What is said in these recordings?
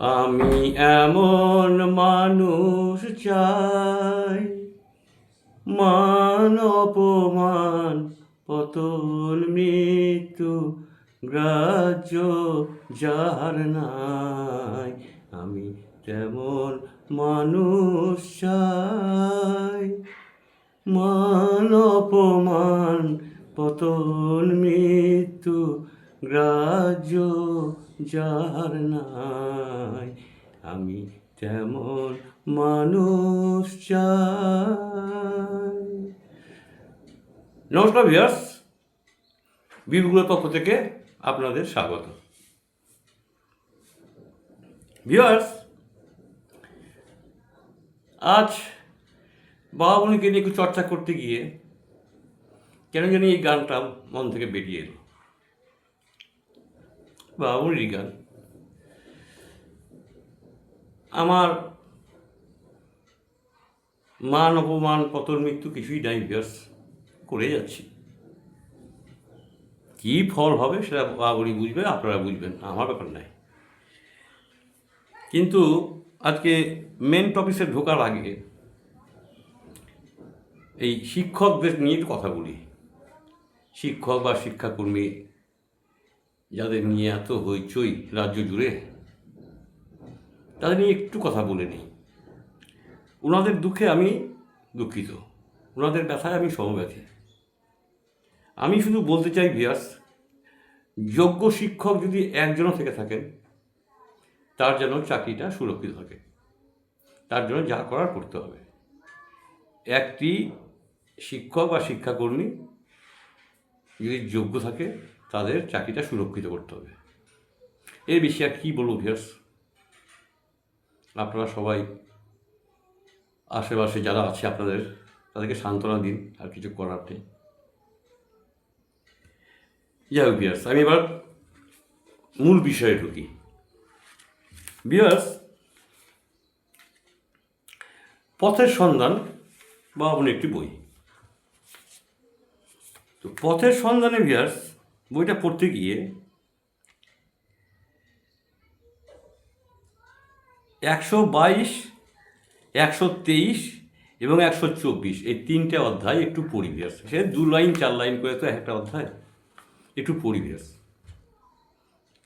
আমি এমন মানুষ চাই, মান অপমান, পতন, মৃত্যু, গ্রাহ্য যার নাই। আমি তেমন মানুষ চাই, মান অপমান, পতন, মৃত্যু, গ্রাহ্য যার নাই। আমি তেমন মানুষ চাই। নমস্কার ভিয়ার্স বিবগুলোর পক্ষ থেকে আপনাদের স্বাগত। ভিউয়ার্স আজ বাবামণিকে নিয়ে একটু চর্চা করতে গিয়ে কেন জানি এই গানটা মন থেকে বেরিয়ে এলো। বাবামণির গান আমার মান অপমান, পতন, মৃত্যু কিছুই নাই ভিউয়ার্স করে যাচ্ছি। কী ফল হবে সেটা বাবুরি বুঝবে, আপনারা বুঝবেন আমার ব্যাপার নাই কিন্তু আজকে মেন টপিসে ঢোকার আগে এই শিক্ষকদের নিয়ে কথা বলি। শিক্ষক বা শিক্ষাকর্মী যাদের নিয়ে এত হইচই রাজ্য জুড়ে, তাদের নিয়ে একটু কথা বলে নিই। ওনাদের দুঃখে আমি দুঃখিত, ওনাদের ব্যথায় আমি সমব্যথী। আমি শুধু বলতে চাই ভিয়াস যোগ্য শিক্ষক যদি একজনও থেকে থাকেন, তার যেন চাকরিটা সুরক্ষিত থাকে, তার জন্য যা করার করতে হবে। একটি শিক্ষক বা শিক্ষাকর্মী যদি যোগ্য থাকে তাদের চাকরিটা সুরক্ষিত করতে হবে। এর বেশি আর কী বলব ভিয়াস আপনারা সবাই, আশেপাশে যারা আছে আপনাদের, তাদেরকে সান্ত্বনা দিন আর কিছু করার নেই। যাই হোক বিয়ার্স আমি এবার মূল বিষয়ে ঢুকি। বিয়ার্স পথের সন্ধান বা আপনি একটি বই। তো পথের সন্ধানে বিয়ার্স বইটা পড়তে গিয়ে একশো বাইশ, একশো তেইশ এবং একশো চব্বিশ। এই তিনটে অধ্যায় একটু পরিবেশ সে দু লাইন, চার লাইন করে তো একটা অধ্যায়। একটু পরিবেশ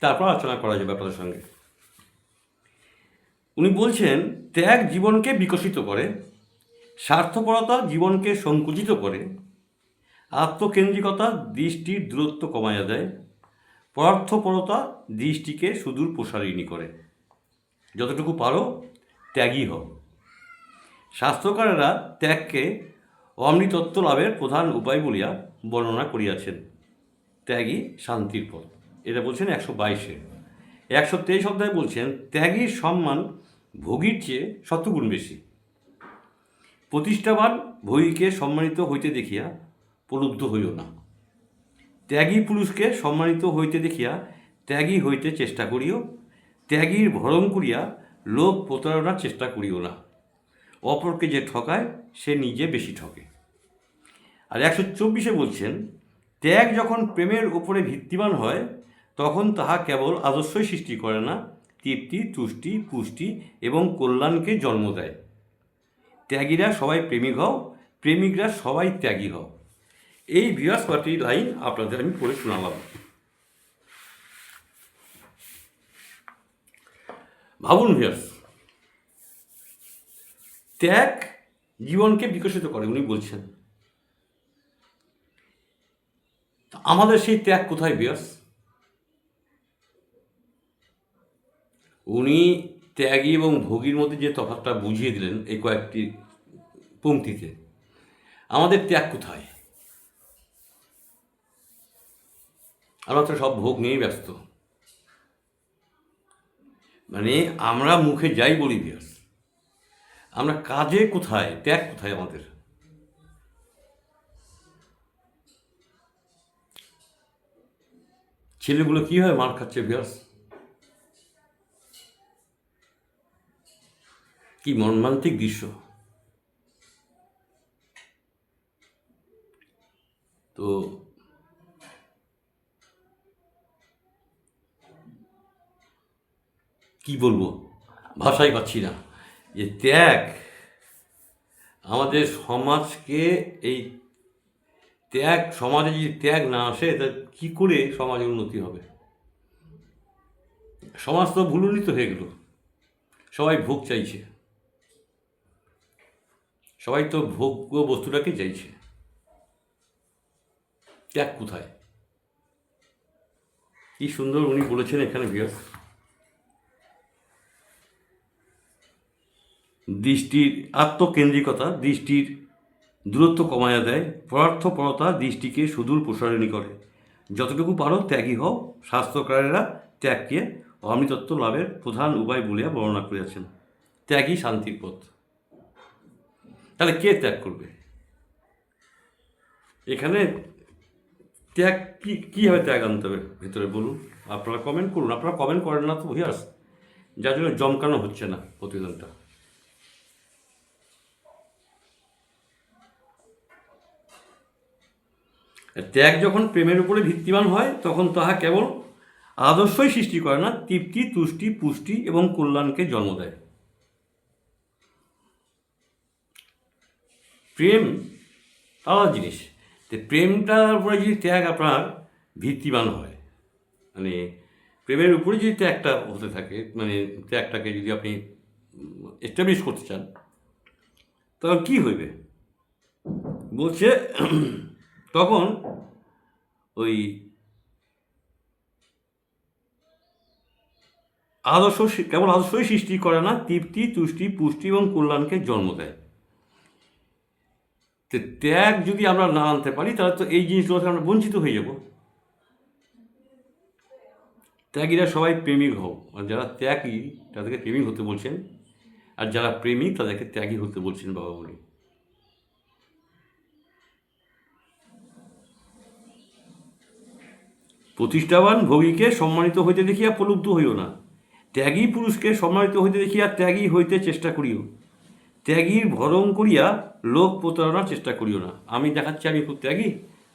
তারপর আলোচনা করা যাবে আপনাদের সঙ্গে। উনি বলছেন, ত্যাগ জীবনকে বিকশিত করে, স্বার্থপরতা জীবনকে সংকুচিত করে আত্মকেন্দ্রিকতা দৃষ্টির দূরত্ব কমাইয়া দেয় পরার্থপরতা দৃষ্টিকে সুদূর প্রসারিণী করে। যতটুকু পারো, ত্যাগী হও। শাস্ত্রকারেরা ত্যাগকে অমৃতত্ব লাভের প্রধান উপায় বলিয়া বর্ণনা করিয়াছেন। ত্যাগী শান্তির পথ। এটা বলছেন একশো বাইশে। একশো তেইশ অধ্যায় বলছেন, ত্যাগীর সম্মান ভোগীর চেয়ে শতগুণ বেশি। প্রতিষ্ঠাবান ভোগীকে সম্মানিত হইতে দেখিয়া প্রলুব্ধ হইও না। ত্যাগী পুরুষকে সম্মানিত হইতে দেখিয়া ত্যাগী হইতে চেষ্টা করিও, ত্যাগীর ভরম করিয়া লোক প্রতারণার চেষ্টা করিও না। অপরকে যে ঠকায়, সে নিজে বেশি ঠকে। আর একশো চব্বিশে বলছেন, ত্যাগ যখন প্রেমের উপরে ভিত্তিমান হয়, তখন তাহা কেবল আদর্শই সৃষ্টি করে না, তৃপ্তি, তুষ্টি, পুষ্টি এবং কল্যাণকে জন্ম দেয়। ত্যাগীরা সবাই প্রেমিক হও, প্রেমিকরা সবাই ত্যাগী হও। এই বৃহস্পতি লাইন আপনাদের আমি পড়ে শোনালাম। ভাবুন ভিয়াস ত্যাগ জীবনকে বিকশিত করে, উনি বলছেন। আমাদের সেই ত্যাগ কোথায় বিয়াস উনি ত্যাগী এবং ভোগীর মধ্যে যে তফাৎটা বুঝিয়ে দিলেন এই কয়েকটি পংক্তিতে আমাদের ত্যাগ কোথায়? আমরা তো সব ভোগ নিয়েই ব্যস্ত। মানে আমরা মুখে যাই বলি বিয়াস, আমরা কাজে কোথায়, ত্যাগ কোথায় আমাদের? ছেলেগুলো কি হয় মার খাচ্ছে বিয়াস? কি মর্মান্তিক দৃশ্য। তো কি বলব? ভাষাই পাচ্ছি না। যে ত্যাগ, আমাদের সমাজকে এই ত্যাগ, সমাজে যদি ত্যাগ না আসে, তা কী করে সমাজের উন্নতি হবে? সমাজ তো ভুলুলিত হয়ে গেল। সবাই ভোগ চাইছে। সবাই তো ভোগ্য বস্তুটাকে চাইছে। ত্যাগ কোথায়? কি সুন্দর উনি বলেছেন এখানে বিয়াস দৃষ্টির আত্মকেন্দ্রিকতা, দৃষ্টির দূরত্ব কমায়া দেয় পরার্থপরতা দৃষ্টিকে সুদূর প্রসারণী করে। যতটুকু পারো ত্যাগী হও, শাস্ত্রকারেরা ত্যাগকে অমৃতত্ব লাভের প্রধান উপায় বলিয়া বর্ণনা করিয়াছেন। ত্যাগই শান্তির পথ। তাহলে কে ত্যাগ করবে? এখানে ত্যাগ কি, কীভাবে ত্যাগ আনতে হবে? ভেতরে বলুন। আপনারা কমেন্ট করুন। আপনারা কমেন্ট করেন না তো ভিয়ার্স যার জন্য জমকানো হচ্ছে না প্রতিবেদনটা ত্যাগ যখন প্রেমের উপরে ভিত্তিমান হয়, তখন তাহা কেবল আদর্শই সৃষ্টি করে না, তৃপ্তি, তুষ্টি, পুষ্টি এবং কল্যাণকে জন্ম দেয়। প্রেম আলাদা জিনিস। প্রেমটার উপরে যদি ত্যাগ আপনার ভিত্তিমান হয় মানে প্রেমের উপরে যদি ত্যাগটা হতে থাকে মানে ত্যাগটাকে যদি আপনি এস্টাবলিশ করতে চান, তখন কী হইবে? বলছে তখন ওই আদর্শ কেবল আদর্শই সৃষ্টি করে না, তৃপ্তি, তুষ্টি, পুষ্টি এবং কল্যাণকে জন্ম দেয়। তো, ত্যাগ যদি আমরা না আনতে পারি, তাহলে তো এই জিনিসগুলো থেকে আমরা বঞ্চিত হয়ে যাব। ত্যাগীরা সবাই প্রেমিক হও, আর যারা ত্যাগী তাদেরকে প্রেমিক হতে বলছেন, আর যারা প্রেমিক তাদেরকে ত্যাগী হতে বলছেন বাবা বলি। প্রতিষ্ঠাবান ভোগীকে সম্মানিত হইতে দেখিয়া প্রলুব্ধ হইও না। ত্যাগী পুরুষকে সম্মানিত হইতে দেখিয়া ত্যাগী হইতে চেষ্টা করিও। ত্যাগীর ভরং করিয়া লোক প্রতারণার চেষ্টা করিও না। আমি দেখাচ্ছি, আমি খুব ত্যাগী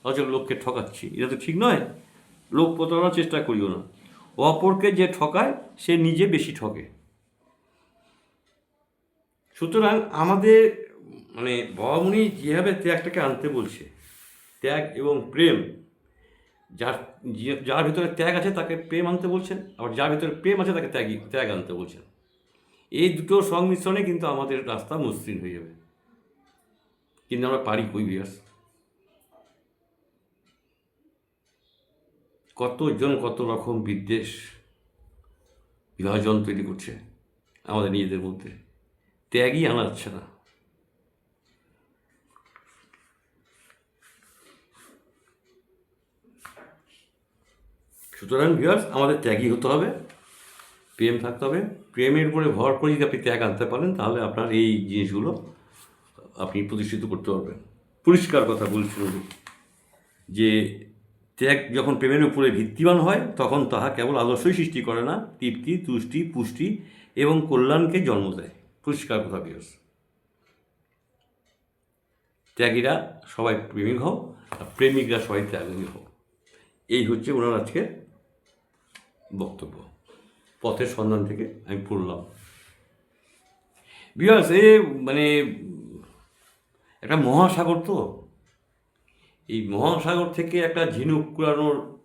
অথচ লোককে ঠকাচ্ছি। এটা তো ঠিক নয়। লোক প্রতারণার চেষ্টা করিও না। অপরকে যে ঠকায়, সে নিজে বেশি ঠকে। সুতরাং আমাদের মানে বাবামুনি যেভাবে ত্যাগটাকে আনতে বলছে, ত্যাগ এবং প্রেম যার যার ভিতরে ত্যাগ আছে তাকে প্রেম আনতে বলছেন, আবার যার ভিতরে প্রেম আছে তাকে ত্যাগী ত্যাগ আনতে বলছেন। এই দুটো সংমিশ্রণে কিন্তু আমাদের রাস্তা মসৃণ হয়ে যাবে। কিন্তু আমরা পারি কই বিয়াস কতজন কত রকম বিদ্বেষ, বিভাজন তৈরি করছে আমাদের নিজেদের মধ্যে। ত্যাগই আনা যাচ্ছে না। সুতরাং ভিউয়ার্স আমাদের ত্যাগী হতে হবে, প্রেম থাকতে হবে। প্রেমের উপরে ভর করে যদি আপনি ত্যাগ আনতে পারেন, তাহলে আপনার এই জিনিসগুলো আপনি প্রতিষ্ঠিত করতে পারবেন। পরিষ্কার কথা বলছিল উনি। যে ত্যাগ যখন প্রেমের উপরে ভিত্তিমান হয়, তখন তাহা কেবল আদর্শই সৃষ্টি করে না, তৃপ্তি, তুষ্টি, পুষ্টি এবং কল্যাণকে জন্ম দেয়। পরিষ্কার কথা বিয়স ত্যাগীরা সবাই প্রেমিক হোক, আর প্রেমিকরা সবাই ত্যাগী হও এই হচ্ছে ওনার আজকের বক্তব্য। পথের সন্ধান থেকে আমি পড়লাম। বিকজ এ মানে একটা মহাসাগর তো। এই মহাসাগর থেকে একটা ঝিনুক কুড়ানোর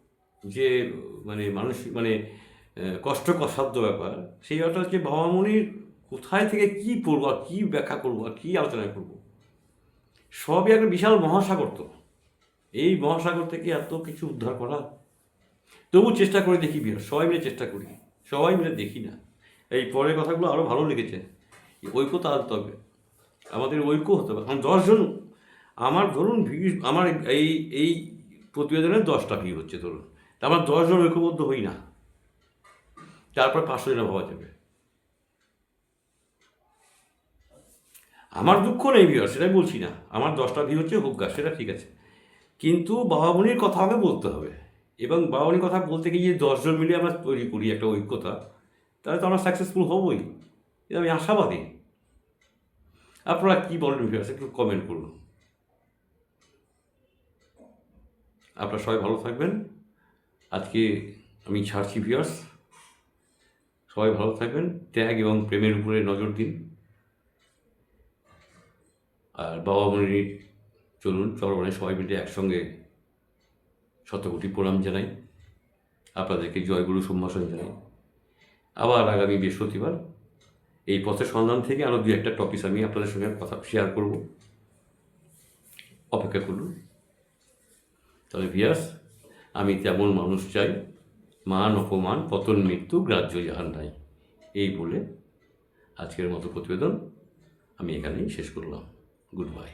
যে মানে মানুষ মানে আহ, কষ্টকসাধ্য ব্যাপার সেই ব্যাপারটা হচ্ছে বাবা মনির কোথায় থেকে কি পড়ব আর কী ব্যাখ্যা করব আর কী আলোচনা করব সবই একটা বিশাল মহাসাগর তো। এই মহাসাগর থেকে এত কিছু উদ্ধার করা তবু চেষ্টা করে দেখি বিহার সবাই মিলে চেষ্টা করি। সবাই মিলে দেখি না। এই পরের কথাগুলো আরও ভালো লেগেছে। ঐক্যতা আনতে হবে। আমাদের ঐক্য হতে হবে। আমার দশজন আমার ধরুন ভিউ আমার এই এই প্রতিবেদনের দশটা ভিউ হচ্ছে ধরুন। আমার দশজন ঐক্যবদ্ধ হই না। তারপর পাঁচশো জনে ভাবা যাবে। আমার দুঃখ নেই ভিউ সেটাই বলছি না। আমার দশটা ভিউ হচ্ছে হোক সেটা ঠিক আছে। কিন্তু বাবামণির কথা আমাকে বলতে হবে। এবং বাবামণির কথা বলতে গিয়ে দশজন মিলে আমরা তৈরি করি একটা ঐক্যতা, তাহলে তো আমরা সাকসেসফুল হবই। এটা আমি আশাবাদী। আপনারা কী বলেন ভিউয়ার্স একটু কমেন্ট করুন। আপনারা সবাই ভালো থাকবেন। আজকে আমি ছাড়ছি ভিউয়ার্স সবাই ভালো থাকবেন। ত্যাগ এবং প্রেমের উপরে নজর দিন। আর বাবা মনির চলুন চরমনে সবাই মিলে একসঙ্গে শতকোটি প্রণাম জানাই। আপনাদেরকে জয়গুরু সম্ভাষণ জানাই। আবার আগামী বৃহস্পতিবার এই পথের সন্ধান থেকে আরও দু একটা টপিক আমি আপনাদের সঙ্গে কথা শেয়ার করব। অপেক্ষা করুন। তাহলে ভিয়াস আমি তেমন মানুষ চাই, মান, অপমান, পতন, মৃত্যু, গ্রাহ্য যাহার নাই এই বলে আজকের মতো প্রতিবেদন আমি এখানেই শেষ করলাম। Good bye